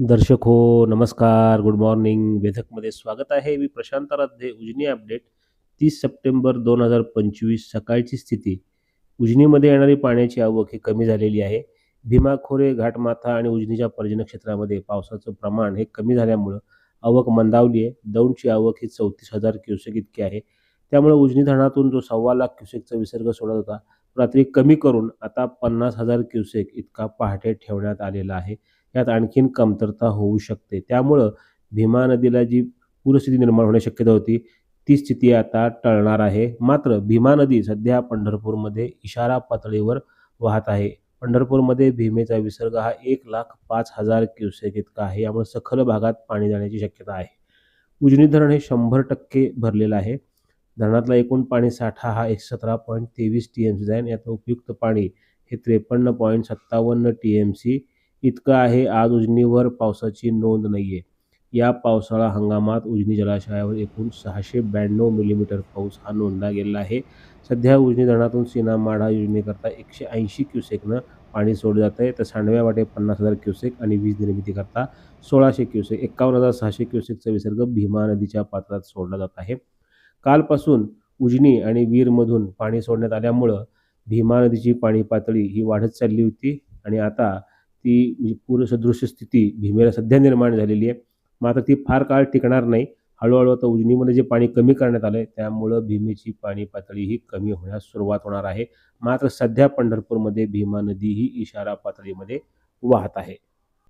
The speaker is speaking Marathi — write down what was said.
दर्शक हो नमस्कार गुड मॉर्निंग वेधकमध्ये स्वागत आहे. मी प्रशांत राध्ये उजनी अपडेट. तीस सप्टेंबर दोन हजार पंचवीस सकाळची स्थिती. उजनीमध्ये येणारी पाण्याची आवक ही कमी झालेली आहे. भीमा खोरे घाटमाथा आणि उजनीच्या पर्जन्य क्षेत्रामध्ये पावसाचं प्रमाण हे कमी झाल्यामुळं आवक मंदावली आहे. दौंडची आवक ही चौतीस हजार क्युसेक इतकी आहे. त्यामुळे उजनी धरणातून जो सव्वा लाख क्युसेकचा विसर्ग सोडत होता रात्री कमी करून आता पन्नास हजार क्युसेक इतका पहाटे ठेवण्यात आलेला आहे. यात आणखीन कमतरता होऊ शकते. त्यामुळं भीमा नदीला जी पूरस्थिती निर्माण होण्याची शक्यता होती ती स्थिती आता टळणार आहे. मात्र भीमा नदी सध्या पंढरपूरमध्ये इशारा पातळीवर वाहत आहे. पंढरपूरमध्ये भीमेचा विसर्ग हा एक लाख पाच हजार क्युसेक इतका आहे. यामुळे सखल भागात पाणी जाण्याची शक्यता आहे. उजनी धरण हे शंभर टक्के भरलेलं आहे. धरणातला एकूण पाणी साठा हा एकशे सतरा पॉईंट तेवीस टी एम सी आहे आणि उपयुक्त पाणी हे त्रेपन्न पॉईंट सत्तावन्न टी एम सी इतकं आहे. आज उजनीवर पावसाची नोंद नाही आहे या पावसाळा हंगामात उजनी जलाशयावर एकूण सहाशे ब्याण्णव मिलीमीटर पाऊस हा नोंदला गेला आहे. सध्या उजनी धरणातून सीना माढा योजनेकरता एकशे ऐंशी क्युसेकनं पाणी सोडलं जातं आहे तर सांडव्या वाटे पन्नास हजार क्युसेक आणि वीज निर्मितीकरता सोळाशे क्युसेक एकावन्न हजार सहाशे क्युसेकचा विसर्ग भीमा नदीच्या पात्रात सोडला जात आहे. कालपासून उजनी आणि वीरमधून पाणी सोडण्यात आल्यामुळं भीमा नदीची पाणी पातळी ही वाढत चालली होती आणि आता ती म्हणजे पूरसदृश्य स्थिती भीमेला सध्या निर्माण झालेली आहे. मात्र ती फार काळ टिकणार नाही. हळूहळू आता उजनीमध्ये जे पाणी कमी करण्यात आलं आहे त्यामुळं भीमेची पाणी पातळी ही कमी होण्यास सुरुवात होणार आहे. मात्र सध्या पंढरपूरमध्ये भीमा नदी ही इशारा पातळीमध्ये वाहत आहे.